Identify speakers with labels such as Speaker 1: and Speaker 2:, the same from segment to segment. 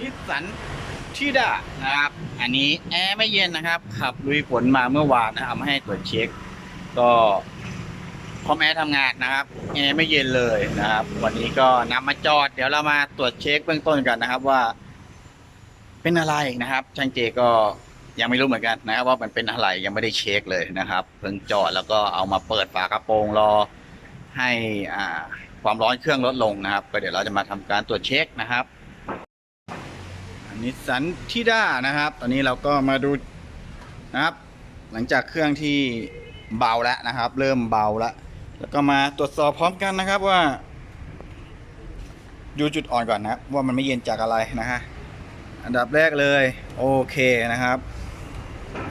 Speaker 1: นิสสันทิดานะครับ อันนี้แอร์ไม่เย็นนะครับ ขับลุยฝนมาเมื่อวานนะครับมาให้ตรวจเช็ค ก็พอมแอร์ทำงานนะครับแอร์ไม่เย็นเลยนะครับ วันนี้ก็นำมาจอด เดี๋ยวเรามาตรวจเช็คเบื้องต้นกันนะครับว่า เป็นอะไรนะครับ ช่างเจก็ยังไม่รู้เหมือนกันนะครับ ว่ามันเป็นอะไรยังไม่ได้เช็คเลยนะครับ เพิ่งจอดแล้วก็เอามาเปิดฝากระโปรงรอให้อ่าความร้อนเครื่องลดลงนะครับ ก็เดี๋ยวเราจะมาทำการตรวจเช็คนะครับ นิสสันทิด้านะครับ ตอนนี้เราก็มาดูนะครับ หลังจากเครื่องที่เบาแล้วนะครับ เริ่มเบาแล้วแล้วก็มาตรวจสอบพร้อมกันนะครับว่าดูจุดอ่อนก่อนนะว่ามันไม่เย็นจากอะไรนะฮะอันดับแรกเลยโอเคนะครับ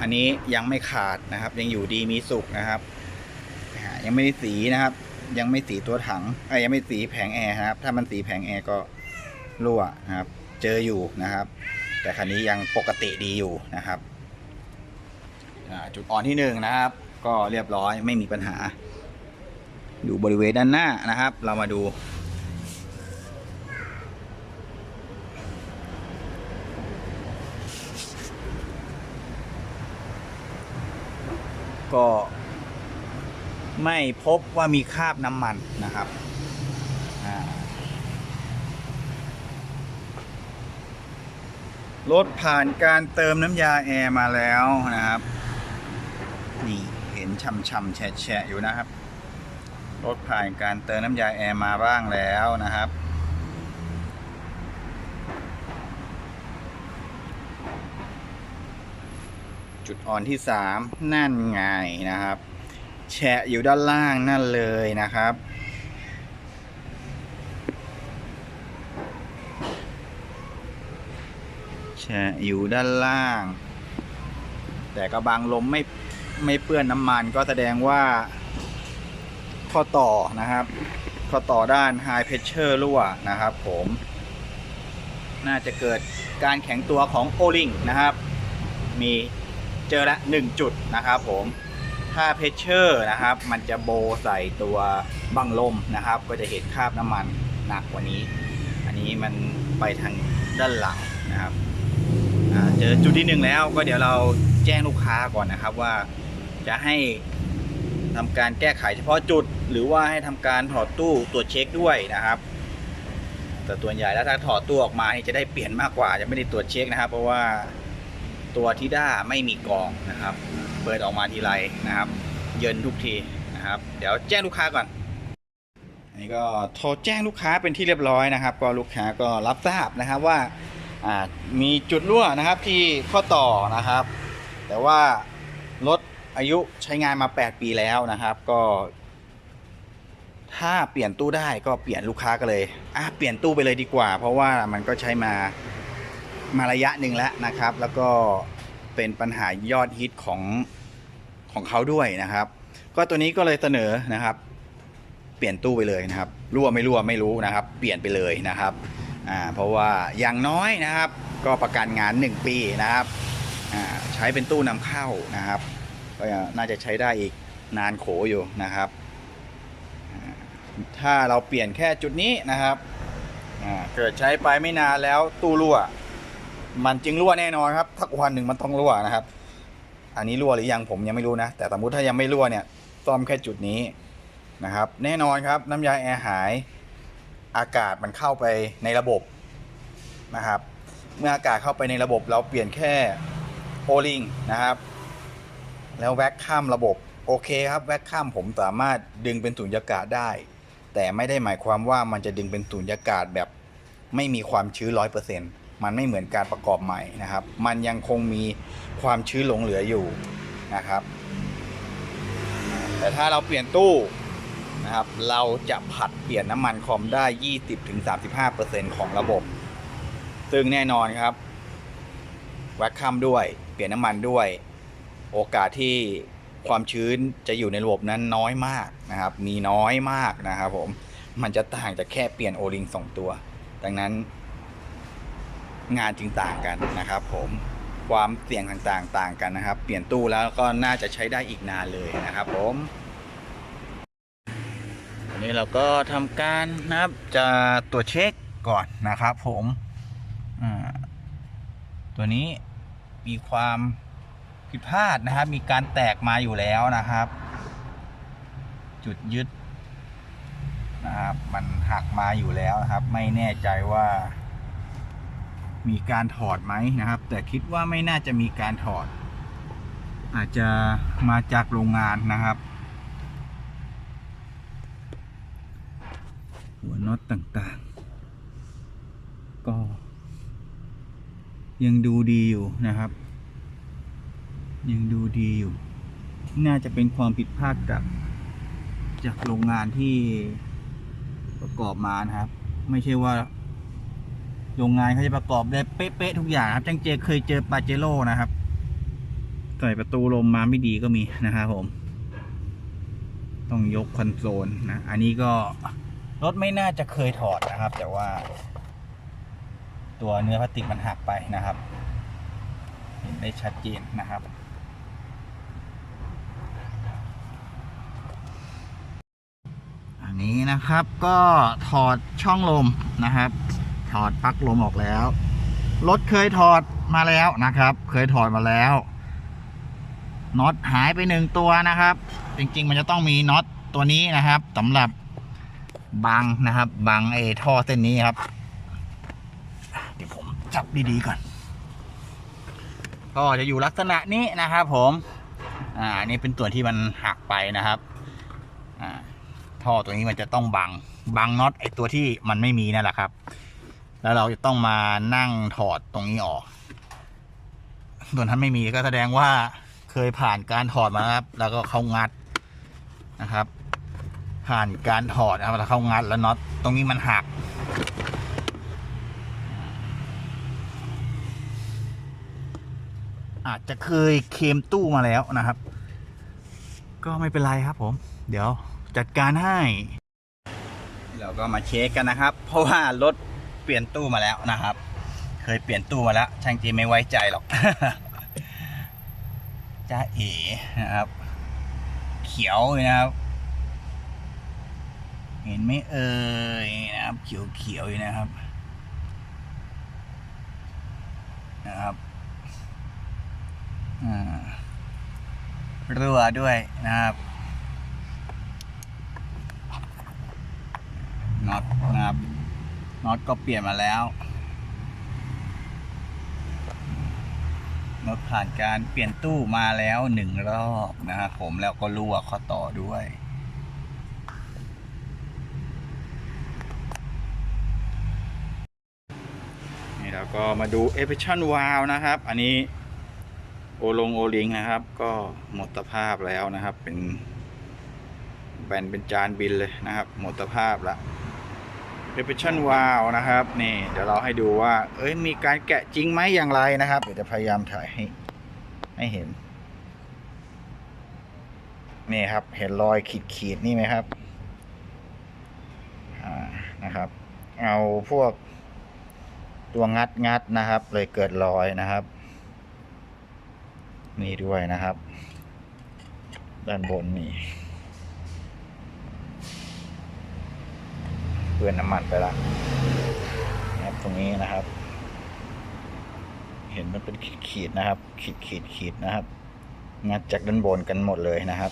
Speaker 1: อันนี้ยังไม่ขาดนะครับ ยังอยู่ดีมีสุขนะครับยังไม่ได้สีนะครับ ยังไม่สีตัวถังไอ้ยังไม่สีแผงแอร์ครับ ถ้ามันสีแผงแอร์ก็รั่วนะครับ เจออยู่นะครับ แต่คันนี้ยังปกติดีอยู่นะครับจุดอ่อนที่หนึ่งนะครับ ก็เรียบร้อยไม่มีปัญหา ดูบริเวณด้านหน้านะครับ เรามาดูก็ไม่พบว่ามีคราบน้ำมันนะครับอ่า รถผ่านการเติมน้ำยาแอร์มาแล้วนะครับ นี่เห็นช่ำๆแฉะอยู่นะครับ รถผ่านการเติมน้ำยาแอร์มาบ้างแล้วนะครับจุดอ่อนที่สามนั่นไงนะครับ แฉะอยู่ด้านล่างนั่นเลยนะครับ แฉะ อยู่ด้านล่าง แต่กระบังลมไม่ไม่เปื้อนน้ำมันก็แสดงว่าข้อต่อนะครับ ข้อต่อด้าน High Pressure รั่วนะครับผม น่าจะเกิดการแข็งตัวของโอลิงนะครับ มีเจอละหนึ่งจุดนะครับผมถ้าเพชเชอร์นะครับ มันจะโบใส่ตัวบังลมนะครับ ก็จะเห็นคราบน้ำมันหนักกว่านี้ อันนี้มันไปทางด้านหลังนะครับ เจอจุดที่หนึ่งแล้วก็เดี๋ยวเราแจ้งลูกค้าก่อนนะครับว่าจะให้ทำการแก้ไขเฉพาะจุด หรือว่าให้ทำการถอดตู้ตรวจเช็คด้วยนะครับ แต่ตัวใหญ่แล้วถ้าถอดตู้ออกมาจะได้เปลี่ยนมากกว่าจะไม่ได้ตรวจเช็คนะครับ เพราะว่าตัวทิด้าไม่มีกองนะครับ เปิดออกมาทีไรนะครับ เยินทุกทีนะครับ เดี๋ยวแจ้งลูกค้าก่อนนนี้ก็โทรแจ้งลูกค้าเป็นที่เรียบร้อยนะครับ ก็ลูกค้าก็รับทราบนะครับว่า มีจุดรั่วนะครับที่ข้อต่อนะครับ แต่ว่ารถอายุใช้งานมา 8 ปีแล้วนะครับ ก็ ถ้าเปลี่ยนตู้ได้ก็เปลี่ยนลูกค้าก็เลยอะเปลี่ยนตู้ไปเลยดีกว่า เพราะว่ามันก็ใช้มามาระยะหนึ่งแล้วนะครับ แล้วก็เป็นปัญหายอดฮิตของของเขาด้วยนะครับ ก็ตัวนี้ก็เลยเสนอนะครับ เปลี่ยนตู้ไปเลยนะครับรั่วไม่รั่วไม่รู้นะครับ เปลี่ยนไปเลยนะครับ อ่าเพราะว่าอย่างน้อยนะครับ ก็ประกันงาน 1 ปีนะครับอ่าใช้เป็นตู้นำเข้านะครับ ก็น่าจะใช้ได้อีกนานโขอยู่นะครับ ถ้าเราเปลี่ยนแค่จุดนี้นะครับเกิดใช้ไปไม่นานแล้วตู้รั่ว มันจึงรั่วแน่นอนครับทักวันหนึ่งมันต้องรั่วนะครับ อันนี้รั่วหรือยังผมยังไม่รู้นะ แต่สมมติถ้ายังไม่รั่วเนี่ยซ่อมแค่จุดนี้นะครับ แน่นอนครับน้ำยาแอร์หาย อากาศมันเข้าไปในระบบนะครับ เมื่ออากาศเข้าไปในระบบเราเปลี่ยนแค่โอลิงนะครับ แล้วแว็กข้ามระบบโอเคครับแว็กข้ามผมสามารถดึงเป็นสุญญากาศได้ แต่ไม่ได้หมายความว่ามันจะดึงเป็นสุญญากาศแบบไม่มีความชื้นร้อยเปอร์เซ็นต์มันไม่เหมือนการประกอบใหม่นะครับ มันยังคงมีความชื้นหลงเหลืออยู่นะครับ แต่ถ้าเราเปลี่ยนตู้ นะครับ เราจะผัดเปลี่ยนน้ำมันคอมได้ 20-35%ของระบบ ซึ่งแน่นอนครับ แว็กคัมด้วย เปลี่ยนน้ำมันด้วย โอกาสที่ความชื้นจะอยู่ในระบบนั้นน้อยมากนะครับ มีน้อยมากนะครับผม มันจะต่างจากแค่เปลี่ยนโอลิงสองตัว ดังนั้น งานจึงต่างกันนะครับผมความเสี่ยงต่างๆ ต่างกันนะครับ เปลี่ยนตู้แล้วก็น่าจะใช้ได้อีกนานเลยนะครับผม อันนี้เราก็ทำการนะครับจะตรวจเช็คก่อนนะครับ ผมอ่าตัวนี้มีความผิดพลาดนะครับ มีการแตกมาอยู่แล้วนะครับ จุดยึดนะครับ มันหักมาอยู่แล้วนะครับ ไม่แน่ใจว่า มีการถอดไหมนะครับ แต่คิดว่าไม่น่าจะมีการถอด อาจจะมาจากโรงงานนะครับ หัวน็อตต่างๆ ก็ ยังดูดีอยู่นะครับ ยังดูดีอยู่ น่าจะเป็นความผิดพลาดจากจากโรงงานที่ประกอบมานะครับ ไม่ใช่ว่า โรงงานเขาจะประกอบได้เป๊ะๆทุกอย่างครับจังเจเคยเจอปาเจโร่นะครับใส่ประตูลมมาไม่ดีก็มีนะครับผม ต้องยกคอนโซลนะ อันนี้ก็ รถไม่น่าจะเคยถอดนะครับ แต่ว่า ตัวเนื้อพลาสติกมันหักไปนะครับ เห็นได้ชัดเจนนะครับอันนี้นะครับก็ถอดช่องลมนะครับ ถอดปลั๊กลมออกแล้ว รถเคยถอดมาแล้วนะครับ เคยถอดมาแล้วน็อตหายไปหนึ่งตัวนะครับ จริงๆ มันจะต้องมีน็อตตัวนี้นะครับสำหรับ บังนะครับบังไอ้ท่อเส้นนี้ครับ เดี๋ยวผมจับดีๆก่อนก็จะอยู่ลักษณะนี้นะครับ ผมอ่านี่เป็นตัวที่มันหักไปนะครับอ่าท่อตัวนี้มันจะต้องบังบังน็อตไอตัวที่มันไม่มีนั่นแหละครับ แล้วเราจะต้องมานั่งถอดตรงนี้ออกส่วนท่านไม่มีก็แสดงว่าเคยผ่านการถอดมาครับ แล้วก็เขางัดนะครับ ผ่านการถอดนะครับแล้วเข้างัดแล้วน็อตตรงนี้มันหักอาจจะเคยเคมตู้มาแล้วนะครับ ก็ไม่เป็นไรครับผม เดี๋ยวจัดการให้ เราก็มาเช็คกันนะครับ เพราะว่ารถเปลี่ยนตู้มาแล้วนะครับ เคยเปลี่ยนตู้มาแล้วช่างจีไม่ไว้ใจหรอกจ้าเอ๋นะครับ เขียวนะครับ เห็นไหมเอ่ยนะครับ เขียวๆอยู่นะครับ นะครับรั่วด้วยนะครับน็อตนะครับน็อตก็เปลี่ยนมาแล้วน็อตผ่านการเปลี่ยนตู้มาแล้วหนึ่งรอบนะครับผมแล้วก็รั่วข้อต่อด้วย นี่เราก็มาดู e f f i c i e n t Valve นะครับ อันนี้โอลงโอลิงนะครับ ก็หมดสภาพแล้วนะครับ เป็นแบนเป็นจานบินเลยนะครับ หมดสภาพละ e f f i c i e n t Valve นะครับ นี่ เดี๋ยวเราให้ดูว่า เอ้ยมีการแกะจริงไหมอย่างไรนะครับเดี๋ยวจะพยายามถ่ายให้ให้เห็น นี่ครับ เห็นรอยขีดขีดนี่ไหมครับ อ่านะครับ เอาพวก ตัวงัดงัดนะครับ เลยเกิดรอยนะครับ นี่ด้วยนะครับ ด้านบนนี่เปื้อนน้ำมันไปละนะครับตรงนี้นะครับ เห็นมันเป็นขีดขีดนะครับ ขีดขีดขีดนะครับ งัดจากด้านบนกันหมดเลยนะครับ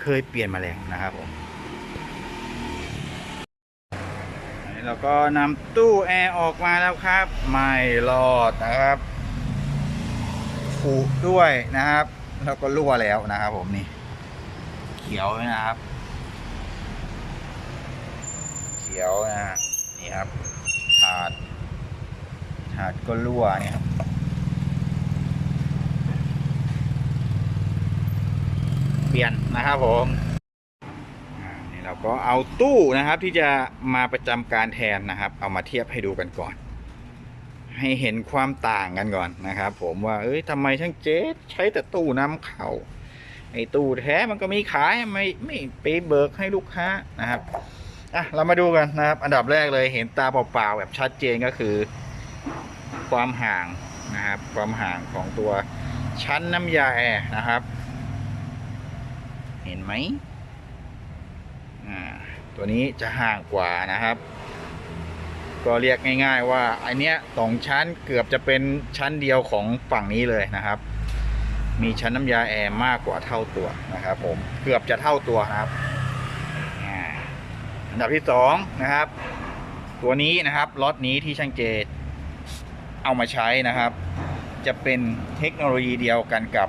Speaker 1: เคยเปลี่ยนมาแล้วนะครับผม อันนี้เราก็นำตู้แอร์ออกมาแล้วครับ ไม่รอดนะครับผุด้วยนะครับ แล้วก็รั่วแล้วนะครับ ผมนี่ เขียวนะครับ เขียวนะนี่ครับถาดถาดก็รั่วเนี่ยครับเปลี่ยนนะครับผม ก็เอาตู้นะครับที่จะมาประจำการแทนนะครับ เอามาเทียบให้ดูกันก่อน ให้เห็นความต่างกันก่อนนะครับ ผมว่าเอ้ยทำไมช่างเจ๊ใช้แต่ตู้นำเข้าไอ้ตู้แท้มันก็มีขายไม่ไม่ไปเบิกให้ลูกค้านะครับอะเรามาดูกันนะครับ อันดับแรกเลยเห็นตาเปล่าๆแบบชัดเจนก็คือ ความห่างนะครับ ความห่างของตัวชั้นน้ำยาแอร์นะครับ เห็นไหม ตัวนี้จะห่างกว่านะครับ ก็เรียกง่าย ๆ ว่าอันเนี้ยสองชั้นเกือบจะเป็นชั้นเดียวของฝั่งนี้เลยนะครับ มีชั้นน้ำยาแอร์มากกว่าเท่าตัวนะครับ ผมเกือบจะเท่าตัวนะครับอันดับที่สองนะครับ ตัวนี้นะครับล็อตนี้ที่ช่างเจเอามาใช้นะครับ จะเป็นเทคโนโลยีเดียวกันกับ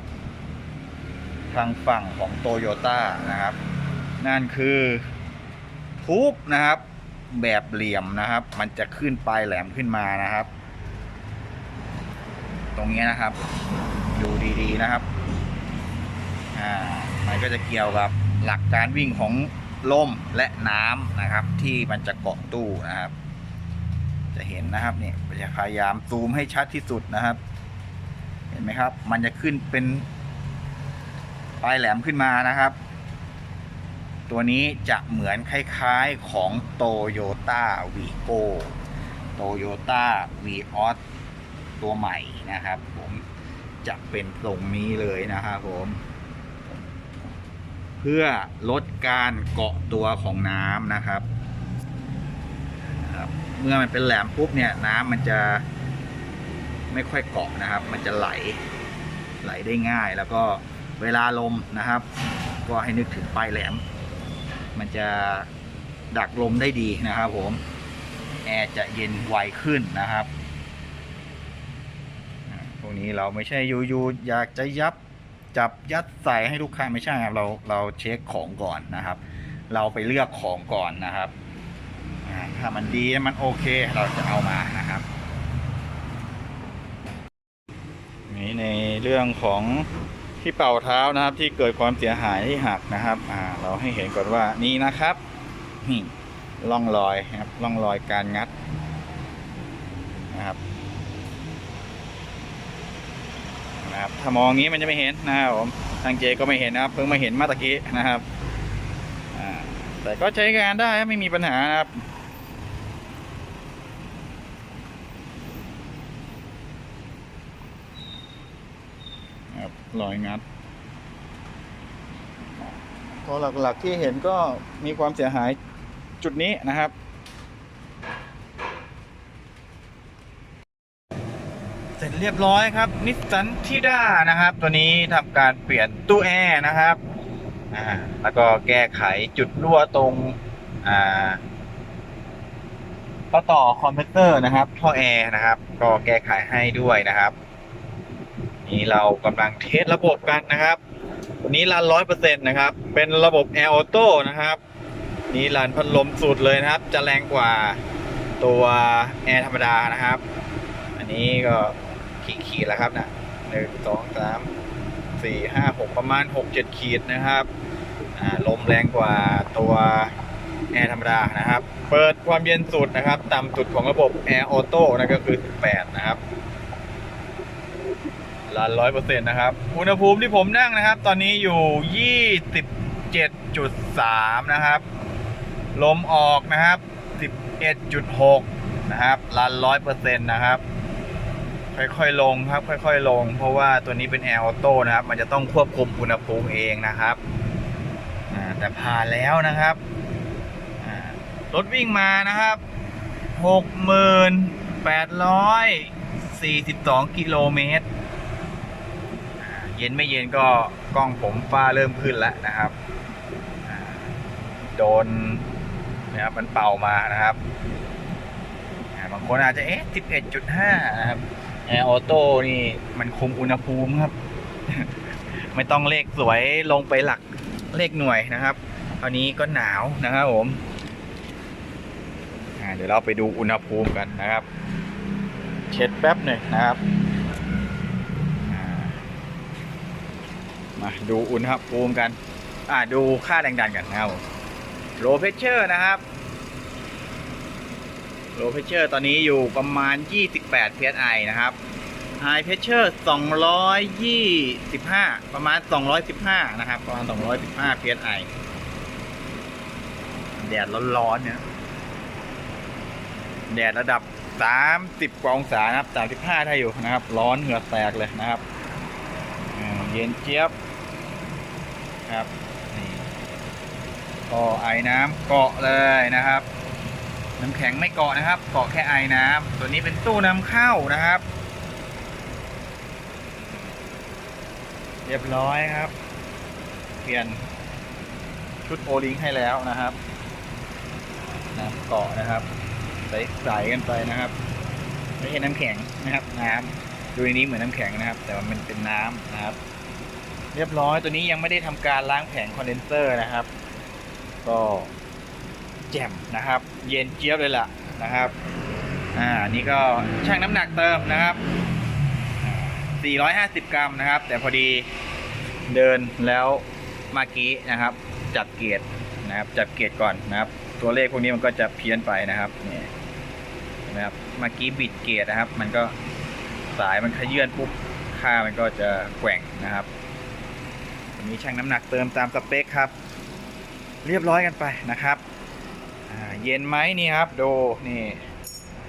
Speaker 1: ทางฝั่งของโตโยต้านะครับ นั่นคือทูบนะครับ แบบเหลี่ยมนะครับ มันจะขึ้นปลายแหลมขึ้นมานะครับ ตรงนี้นะครับ ดูดีๆนะครับอ่ามันก็จะเกี่ยวกับหลักการวิ่งของลมและน้ำนะครับ ที่มันจะเกาะตู้นะครับ จะเห็นนะครับเนี่ยจะพยายามซูมให้ชัดที่สุดนะครับ เห็นไหมครับ มันจะขึ้นเป็นปลายแหลมขึ้นมานะครับ ตัวนี้จะเหมือนคล้ายๆของ Toyota v i g o Toyota v i o s ตัวใหม่นะครับ ผมจะเป็นตรงนี้เลยนะครับผม เพื่อลดการเกาะตัวของน้ำนะครับ เมื่อมันเป็นแหลมปุ๊บเนี่ยน้ำมันจะไม่ค่อยเกาะนะครับ มันจะไหลไหลได้ง่ายแล้วก็เวลาลมนะครับ ก็ให้นึกถึงปลายแหลม มันจะดักลมได้ดีนะครับผม แอร์จะเย็นไวขึ้นนะครับอ่าพวกนี้เราไม่ใช่อยู่ๆอยากจะยับจับยัดใส่ให้ลูกค้าไม่ใช่ครับเราเราเช็คของก่อนนะครับ เราไปเลือกของก่อนนะครับถ้ามันดีมันโอเคเราจะเอามานะครับนี่ในเรื่องของ ที่เป่าเท้านะครับที่เกิดความเสียหายที่หักนะครับอ่าเราให้เห็นก่อนว่านี่นะครับนี่ร่องรอยนะครับร่องรอยการงัดนะครับนะครับถ้ามองอย่างนี้มันจะไม่เห็นนะครับผมทางเจก็ไม่เห็นนะครับ เพิ่งมาเห็นเมาตะกี้นะครับอ่าแต่ก็ใช้งานได้ไม่มีปัญหานะครับ ค รอยงัดก็หลักๆที่เห็นก็มีความเสียหายจุดนี้นะครับ เสร็จเรียบร้อยครับนิสสันทิด้านะครับ ตัวนี้ทำการเปลี่ยนตู้แอร์นะครับอ่าแล้วก็แก้ไขจุดรั่วตรงอ่าข้อต่อคอมเพรสเตอร์นะครับท่อแอร์นะครับ ก็แก้ไขให้ด้วยนะครับ นี่เรากำลังเทสระบบกันนะครับวันนี้รันร้อยเปอร์เซ็นต์นะครับ เป็นระบบแอร์ออโต้นะครับ นี่รันพัดลมสุดเลยนะครับ จะแรงกว่าตัวแอร์ธรรมดานะครับ อันนี้ก็ขีดขีดแล้วครับนะหนึ่งสองสามสี่ห้าหกประมาณหกเจ็ดขีดนะครับอ่าลมแรงกว่าตัวแอร์ธรรมดานะครับ เปิดความเย็นสุดนะครับ ต่ำสุดของระบบแอร์ออโต้นั่นก็คือ 18 นะครับ รันร้อยเปอร์เซ็นต์นะครับ อุณหภูมิที่ผมนั่งนะครับ ตอนนี้อยู่ยี่สิบเจ็ดจุดสามนะครับ ลมออกนะครับสิบเอ็ดจุดหกนะครับ รันร้อยเปอร์เซ็นต์นะครับ ค่อยๆลงครับ ค่อยๆลง เพราะว่าตัวนี้เป็นแอร์ออโต้นะครับ มันจะต้องควบคุมอุณหภูมิเองนะครับแต่ผ่านแล้วนะครับรถวิ่งมานะครับหกหมื่นแปดร้อยสี่สิบสองกิโลเมตร ย็นไม่เย็นก็กล้องผมฟ้าเริ่มขึ้นแล้วนะครับ โดนนะครับมันเป่ามานะครับบางคนอาจจะเอ๊ะ 11.5 นะครับแอร์ออโต้นี่มันคุมอุณหภูมิครับ ไม่ต้องเลขสวยลงไปหลักเลขหน่วยนะครับครานี้ก็หนาวนะครับผมเดี๋ยวเราไปดูอุณหภูมิกันนะครับ เช็ดแป๊บหนึ่งนะครับ มาดูอุณหภูมิกัน อ่าดูค่าแรงดันกันนะครับโลเพชเชอร์นะครับโลเพชเชอร์ตอนนี้อยู่ประมาณ 28 psi นะครับไฮเพชเชอร์225 ประมาณ 215 นะครับ ประมาณ 215 psi แดดร้อนๆเนี่ย แดดระดับ 30 กว่าองศานะครับ 35ถ้าอยู่นะครับ ร้อนเหงื่อแตกเลยนะครับ เย็นเจี๊ยบ ครับนี่ก็ไอ้น้ำเกาะเลยนะครับ น้ำแข็งไม่เกาะนะครับ เกาะแค่ไอ้น้ำตัวนี้เป็นตู้นำเข้านะครับ เรียบร้อยครับ เปลี่ยนชุดโอลิงให้แล้วนะครับน้ำเกาะนะครับใสใสกันไปนะครับ ไม่ใช่น้ำแข็งนะครับ น้ำดูในนี้เหมือนน้ำแข็งนะครับ แต่ว่ามันเป็นน้ำนะครับ เรียบร้อยตัวนี้ยังไม่ได้ทำการล้างแผงคอนเดนเซอร์นะครับ ก็แจ่มนะครับ เย็นเจี๊ยบเลยล่ะนะครับอ่านี่ก็ช่างน้ำหนักเติมนะครับ 450 กรัมนะครับ แต่พอดีเดินแล้วเมื่อกี้นะครับ จัดเกียรนะครับ จัดเกียรก่อนนะครับ ตัวเลขพวกนี้มันก็จะเพี้ยนไปนะครับนี่นะครับเมื่อกี้บิดเกียรนะครับ มันก็สายมันขยื่นปุ๊บค่ามันก็จะแกว่งนะครับ อันนี้ช่างน้ำหนักเติมตามสเปคครับ เรียบร้อยกันไปนะครับเย็นไหมนี่ครับดูนี่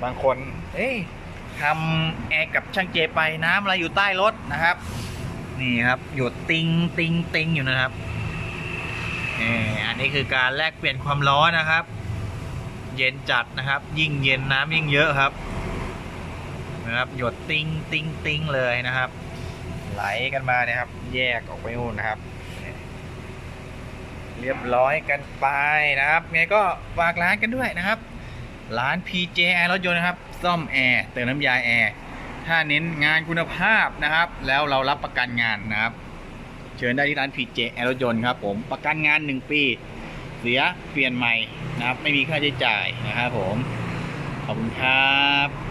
Speaker 1: บางคน เอ้ยทำแอร์กับช่างเจไปน้ำอะไรอยู่ใต้รถนะครับ นี่ครับหยดติงติงติงอยู่นะครับอออันนี้คือการแลกเปลี่ยนความร้อนนะครับ เย็นจัดนะครับ ยิ่งเย็นน้ำยิ่งเยอะครับนะครับหยดติงติงติงเลยนะครับ ไหลกันมาเนี่ยครับ แยกออกไปนู่นนะครับ เรียบร้อยกันไปนะครับไงก็ฝากร้านกันด้วยนะครับ ร้าน PJ แอร์รถยนต์นะครับ ซ่อมแอร์เติมน้ำยาแอร์ถ้าเน้นงานคุณภาพนะครับ แล้วเรารับประกันงานนะครับ เชิญได้ที่ร้าน PJ แอร์รถยนต์ครับผมประกันงาน 1 ปีเสียเปลี่ยนใหม่นะครับ ไม่มีค่าใช้จ่ายนะครับผม ขอบคุณครับ